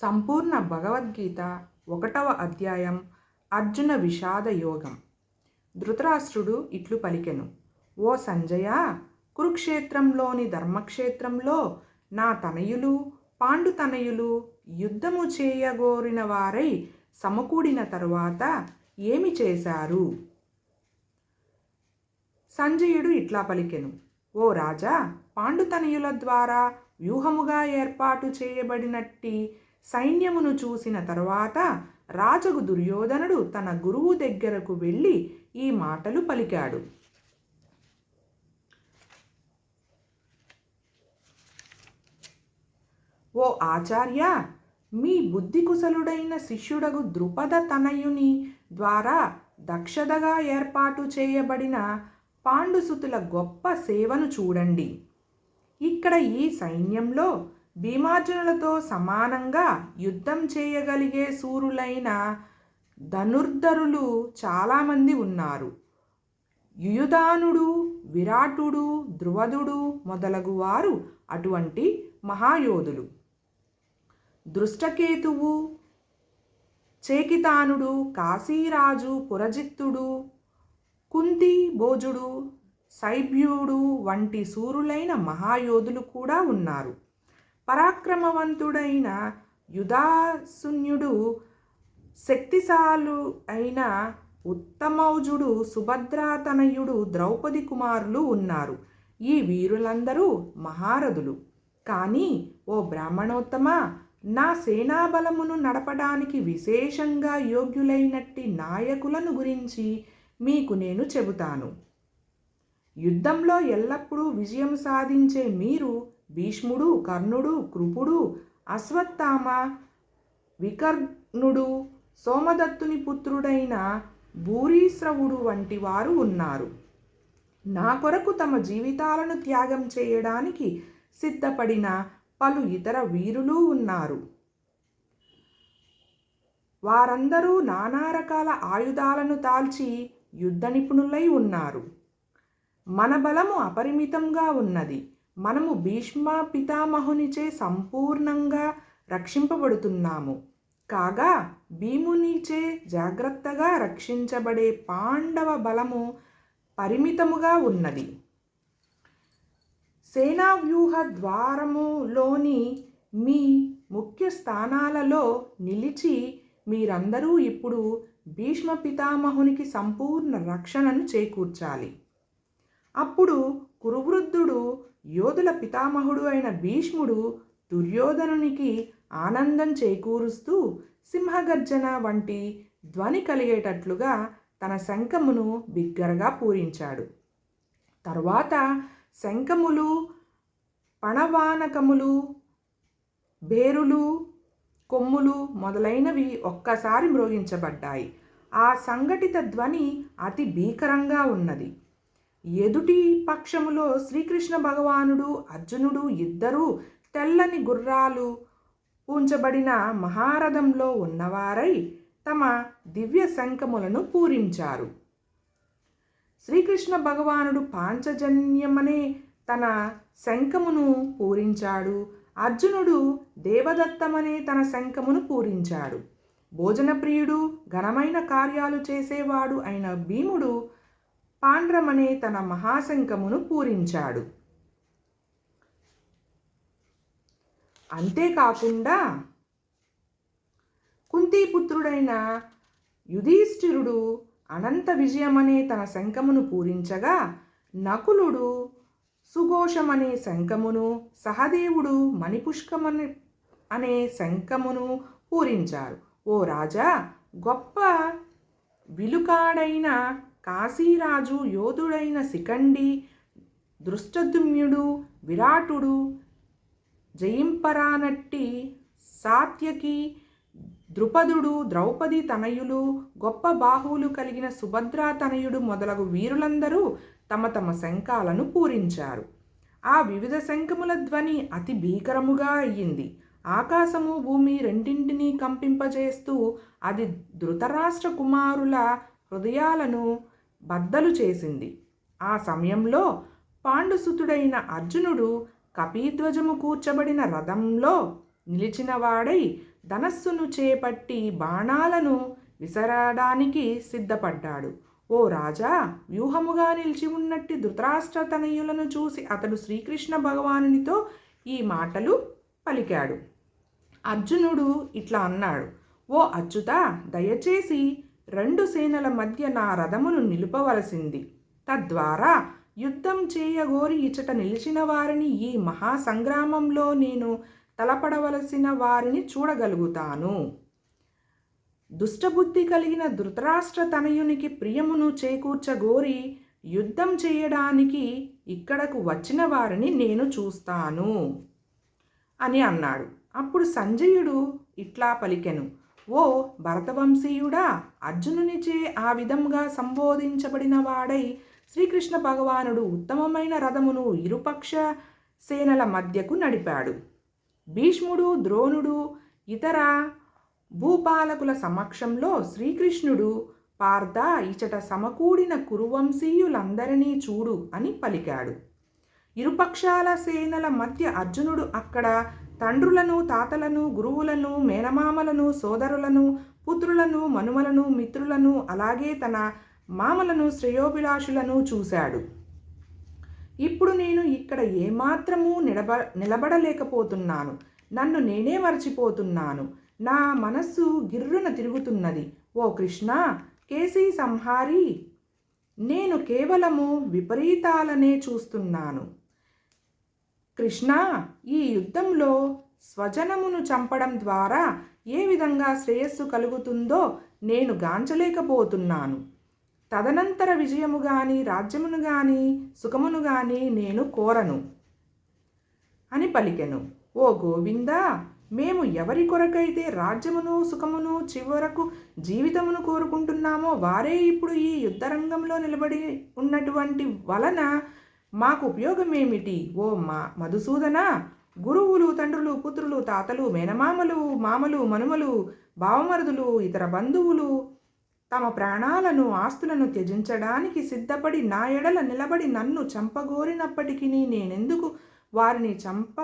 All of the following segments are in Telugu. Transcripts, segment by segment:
సంపూర్ణ భగవద్గీత ఒకటవ అధ్యాయం అర్జున విషాద యోగం. ధృతరాష్ట్రుడు ఇట్లు పలికెను. ఓ సంజయ కురుక్షేత్రంలోని ధర్మక్షేత్రంలో నా తనయులు పాండు తనయులు యుద్ధము చేయగోరిన వారై సమకూడిన తరువాత ఏమి చేశారు? సంజయుడు ఇట్లా పలికెను. ఓ రాజా పాండుతనయుల ద్వారా వ్యూహముగా ఏర్పాటు చేయబడినట్టి సైన్యమును చూసిన తరువాత రాజగు దుర్యోధనుడు తన గురువు దగ్గరకు వెళ్ళి ఈ మాటలు పలికాడు. ఓ ఆచార్య మీ బుద్ధి కుశలుడైన శిష్యుడగు ద్రుపద తనయుని ద్వారా దక్షతగా ఏర్పాటు చేయబడిన పాండుసుతుల గొప్ప సేవను చూడండి. ఇక్కడ ఈ సైన్యంలో భీమార్జునులతో సమానంగా యుద్ధం చేయగలిగే సూరులైన ధనుర్ధరులు చాలామంది ఉన్నారు. యుయుధానుడు విరాటుడు ధ్రువదుడు మొదలగు వారు అటువంటి మహాయోధులు. దృష్టకేతువు చేకితానుడు కాశీరాజు పురజిత్తుడు కుంతి భోజుడు సైభ్యుడు వంటి సూరులైన మహాయోధులు కూడా ఉన్నారు. పరాక్రమవంతుడైన యుధాసున్యుడు శక్తిశాలు అయిన ఉత్తమౌజుడు సుభద్రాతనయుడు ద్రౌపది కుమారులు ఉన్నారు. ఈ వీరులందరూ మహారథులు. కానీ ఓ బ్రాహ్మణోత్తమ నా సేనాబలమును నడపడానికి విశేషంగా యోగ్యులైనట్టి నాయకులను గురించి మీకు నేను చెబుతాను. యుద్ధంలో ఎల్లప్పుడూ విజయం సాధించే మీరు భీష్ముడు కర్ణుడు కృపుడు అశ్వత్థామ వికర్ణుడు సోమదత్తుని పుత్రుడైన భూరీశ్రవుడు వంటి వారు ఉన్నారు. నా కొరకు తమ జీవితాలను త్యాగం చేయడానికి సిద్ధపడిన పలు ఇతర వీరులు ఉన్నారు. వారందరూ నానా రకాల ఆయుధాలను తాల్చి యుద్ధ నిపుణులై ఉన్నారు. మన బలము అపరిమితంగా ఉన్నది. మనము భీష్మ పితామహునిచే సంపూర్ణంగా రక్షింపబడుతున్నాము. కాగా భీమునిచే జాగ్రత్తగా రక్షించబడే పాండవ బలము పరిమితముగా ఉన్నది. సేనా వ్యూహ ద్వారములోని మీ ముఖ్య స్థానాలలో నిలిచి మీరందరూ ఇప్పుడు భీష్మ పితామహునికి సంపూర్ణ రక్షణను చేకూర్చాలి. అప్పుడు కురువృద్ధుడు యోధుల పితామహుడు అయిన భీష్ముడు దుర్యోధనునికి ఆనందం చేకూరుస్తూ సింహగర్జన వంటి ధ్వని కలిగేటట్లుగా తన శంఖమును బిగ్గరగా పూరించాడు. తర్వాత శంఖములు పణవానకములు బేరులు కొమ్ములు మొదలైనవి ఒక్కసారి మ్రోగించబడ్డాయి. ఆ సంఘటిత ధ్వని అతి భీకరంగా ఉన్నది. ఎదుటి పక్షములో శ్రీకృష్ణ భగవానుడు అర్జునుడు ఇద్దరూ తెల్లని గుర్రాలు ఉంచబడిన మహారథంలో ఉన్నవారై తమ దివ్య శంఖములను పూరించారు. శ్రీకృష్ణ భగవానుడు పాంచజన్యమనే తన శంఖమును పూరించాడు. అర్జునుడు దేవదత్తమనే తన శంఖమును పూరించాడు. భోజనప్రియుడు ఘనమైన కార్యాలు చేసేవాడు అయిన భీముడు పాండ్రమనే తన మహాశంఖమును పూరించాడు. అంతేకాకుండా కుంతీపుత్రుడైన యుధిష్ఠిరుడు అనంత విజయమనే తన శంఖమును పూరించగా నకులుడు సుఘోషమనే శంఖమును సహదేవుడు మణిపుష్కమని అనే శంఖమును పూరించారు. ఓ రాజా గొప్ప విలుకాడైన కాశీరాజు యోధుడైన శిఖండి దృష్టదుమ్యుడు విరాటుడు జయింపరానట్టి సాత్యకి ద్రుపదుడు ద్రౌపది తనయులు గొప్ప బాహువులు కలిగిన సుభద్రా తనయుడు మొదలగు వీరులందరూ తమ తమ శంఖాలను పూరించారు. ఆ వివిధ శంఖముల ధ్వని అతి భీకరముగా అయ్యింది. ఆకాశము భూమి రెండింటినీ కంపింపజేస్తూ అది ధృతరాష్ట్ర కుమారుల హృదయాలను బద్దలు చేసింది. ఆ సమయంలో పాండుసుతుడైన అర్జునుడు కపీధ్వజము కూర్చబడిన రథంలో నిలిచినవాడై ధనస్సును చేపట్టి బాణాలను విసరడానికి సిద్ధపడ్డాడు. ఓ రాజా వ్యూహముగా నిలిచి ఉన్నట్టి ధృతరాష్ట్ర తనయులను చూసి అతడు శ్రీకృష్ణ భగవానునితో ఈ మాటలు పలికాడు. అర్జునుడు ఇట్లా అన్నాడు. ఓ అచ్యుత దయచేసి రెండు సేనల మధ్య నా రథమును నిలుపవలసింది. తద్వారా యుద్ధం చేయగోరి ఇచట నిలిచిన వారిని ఈ మహాసంగ్రామంలో నేను తలపడవలసిన వారిని చూడగలుగుతాను. దుష్టబుద్ధి కలిగిన ధృతరాష్ట్ర తనయునికి ప్రియమును చేకూర్చగోరి యుద్ధం చేయడానికి ఇక్కడకు వచ్చిన వారిని నేను చూస్తాను. అని అన్నాడు. అప్పుడు సంజయుడు ఇట్లా పలికెను. ఓ భరతవంశీయుడా అర్జునునిచే ఆ విధంగా సంబోధించబడిన వాడై శ్రీకృష్ణ భగవానుడు ఉత్తమమైన రథమును ఇరుపక్ష సేనల మధ్యకు నడిపాడు. భీష్ముడు ద్రోణుడు ఇతర భూపాలకుల సమక్షంలో శ్రీకృష్ణుడు పార్థ ఇచట సమకూడిన కురువంశీయులందరినీ చూడు అని పలికాడు. ఇరుపక్షాల సేనల మధ్య అర్జునుడు అక్కడ తండ్రులను తాతలను గురువులను మేనమామలను సోదరులను పుత్రులను మనుమలను మిత్రులను అలాగే తన మామలను శ్రేయోభిలాషులను చూశాడు. ఇప్పుడు నేను ఇక్కడ ఏమాత్రము నిలబ నిలబడలేకపోతున్నాను. నన్ను నేనే మర్చిపోతున్నాను. నా మనస్సు గిర్రున తిరుగుతున్నది. ఓ కృష్ణ కేసీ సంహారి! నేను కేవలము విపరీతాలనే చూస్తున్నాను. కృష్ణ ఈ యుద్ధంలో స్వజనమును చంపడం ద్వారా ఏ విధంగా శ్రేయస్సు కలుగుతుందో నేను గాంచలేకపోతున్నాను. తదనంతర విజయము గాని రాజ్యమును గాని సుఖమును గాని నేను కోరను అని పలికెను. ఓ గోవిందా మేము ఎవరి కొరకైతే రాజ్యమును సుఖమును చివరకు జీవితమును కోరుకుంటున్నామో వారే ఇప్పుడు ఈ యుద్ధరంగంలో నిలబడి ఉన్నటువంటి వలన మాకు ఉపయోగమేమిటి? ఓ మా మధుసూదన! గురువులు తండ్రులు పుత్రులు తాతలు మేనమామలు మామలు మనుమలు బావమరుదులు ఇతర బంధువులు తమ ప్రాణాలను ఆస్తులను త్యజించడానికి సిద్ధపడి నా ఎడల నిలబడి నన్ను చంపగోరినప్పటికీ నేనెందుకు వారిని చంప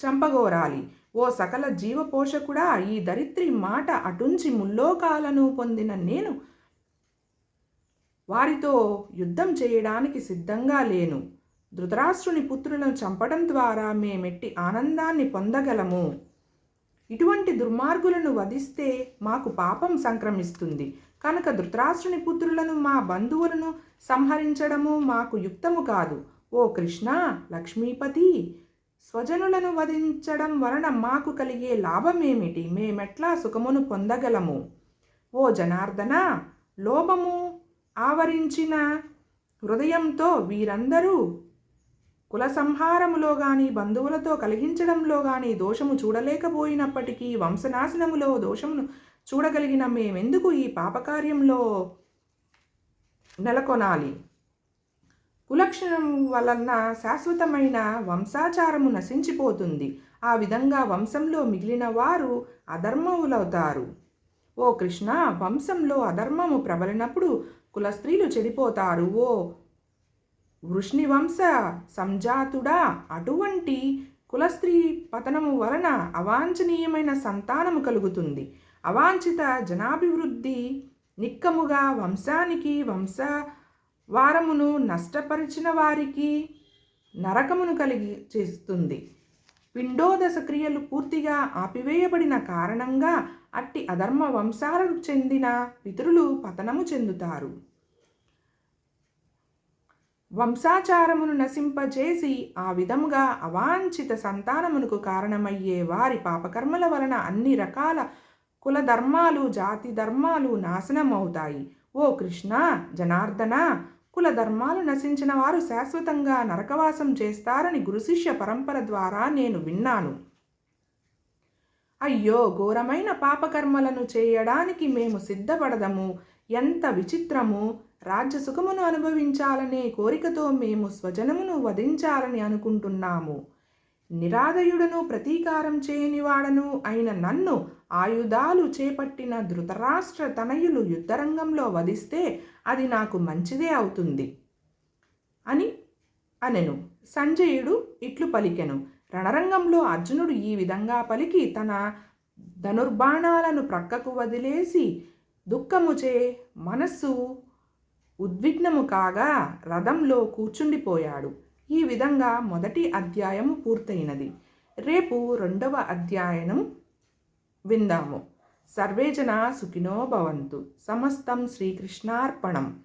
చంపగోరాలి? ఓ సకల జీవపోషకుడా ఈ దరిద్రి మాట అటుంచి ముల్లోకాలను పొందిన నేను వారితో యుద్ధం చేయడానికి సిద్ధంగా లేను. ధృతరాష్ట్రుని పుత్రులను చంపడం ద్వారా మేమెట్టి ఆనందాన్ని పొందగలము. ఇటువంటి దుర్మార్గులను వధిస్తే మాకు పాపం సంక్రమిస్తుంది. కనుక ధృతరాష్ట్రుని పుత్రులను మా బంధువులను సంహరించడము మాకు యుక్తము కాదు. ఓ కృష్ణ లక్ష్మీపతి స్వజనులను వధించడం వలన మాకు కలిగే లాభమేమిటి? మేమెట్లా సుఖమును పొందగలము. ఓ జనార్దన లోభము ఆవరించిన హృదయంతో వీరందరూ కుల సంహారములో గాని బంధువులతో కలిగించడంలో గాని దోషము చూడలేకపోయినప్పటికీ వంశనాశనములో దోషమును చూడగలిగిన మేమెందుకు ఈ పాపకార్యంలో నెలకొనాలి? కులక్షణం వలన శాశ్వతమైన వంశాచారము నశించిపోతుంది. ఆ విధంగా వంశంలో మిగిలిన వారు అధర్మములవుతారు. ఓ కృష్ణ వంశంలో అధర్మము ప్రబలినప్పుడు కుల స్త్రీలు చెడిపోతారు. ఓ వృష్ణి వంశ సంజాతుడా అటువంటి కులస్త్రీ పతనము వలన అవాంఛనీయమైన సంతానము కలుగుతుంది. అవాంఛిత జనాభివృద్ధి నిక్కముగా వంశానికి వంశ వారమును నష్టపరిచిన వారికి నరకమును కలిగి చేస్తుంది. పిండోదశ క్రియలు పూర్తిగా ఆపివేయబడిన కారణంగా అట్టి అధర్మ వంశాలకు చెందిన పితరులు పతనము చెందుతారు. వంశాచారమును నశింపజేసి ఆ విధముగా అవాంఛిత సంతానమునకు కారణమయ్యే వారి పాపకర్మల వలన అన్ని రకాల కుల ధర్మాలు జాతి ధర్మాలు నాశనమవుతాయి. ఓ కృష్ణ జనార్దన కుల ధర్మాలు నశించిన వారు శాశ్వతంగా నరకవాసం చేస్తారని గురుశిష్య పరంపర ద్వారా నేను విన్నాను. అయ్యో ఘోరమైన పాపకర్మలను చేయడానికి మేము సిద్ధపడదము. ఎంత విచిత్రము! రాజ్య సుఖమును అనుభవించాలనే కోరికతో మేము స్వజనమును వధించాలని అనుకుంటున్నాము. నిరాదయుడను ప్రతీకారం చేయనివాడను అయిన నన్ను ఆయుధాలు చేపట్టిన ధృతరాష్ట్ర తనయులు యుద్ధరంగంలో వధిస్తే అది నాకు మంచిదే అవుతుంది. అని అనెను. సంజయుడు ఇట్లు పలికెను. రణరంగంలో అర్జునుడు ఈ విధంగా పలికి తన ధనుర్బాణాలను ప్రక్కకు వదిలేసి దుఃఖముచే మనస్సు ఉద్విగ్నము కాగా రథంలో కూర్చుండిపోయాడు. ఈ విధంగా మొదటి అధ్యాయము పూర్తయినది. రేపు రెండవ అధ్యాయనం విందాము. సర్వేజన సుఖినో భవంతు. సమస్తం శ్రీకృష్ణార్పణం.